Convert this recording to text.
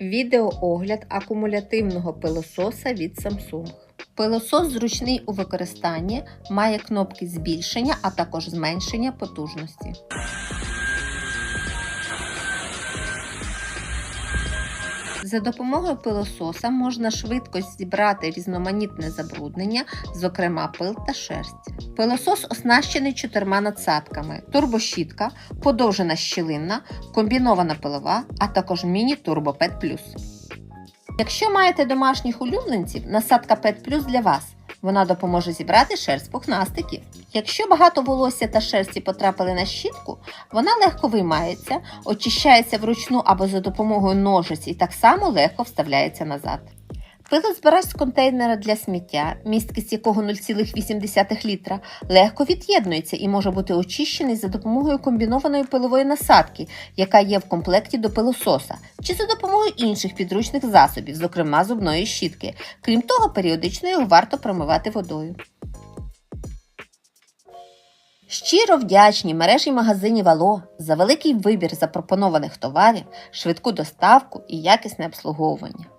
Відеоогляд акумулятивного пилососа від Samsung. Пилосос зручний у використанні, має кнопки збільшення, а також зменшення потужності. За допомогою пилососа можна швидко зібрати різноманітне забруднення, зокрема пил та шерсть. Пилосос оснащений чотирма надсадками: турбощітка, подовжена щілинна, комбінована пилова, а також міні-турбопет плюс. Якщо маєте домашніх улюбленців, насадка PET Plus для вас. Вона допоможе зібрати шерсть пухнастиків. Якщо багато волосся та шерсті потрапили на щітку, вона легко виймається, очищається вручну або за допомогою ножиць і так само легко вставляється назад. Пилозбирач з контейнера для сміття, місткість якого 0,8 літра, легко від'єднується і може бути очищений за допомогою комбінованої пилової насадки, яка є в комплекті до пилососа, чи за допомогою інших підручних засобів, зокрема зубної щітки. Крім того, періодично його варто промивати водою. Щиро вдячні мережі магазинів Ало за великий вибір запропонованих товарів, швидку доставку і якісне обслуговування.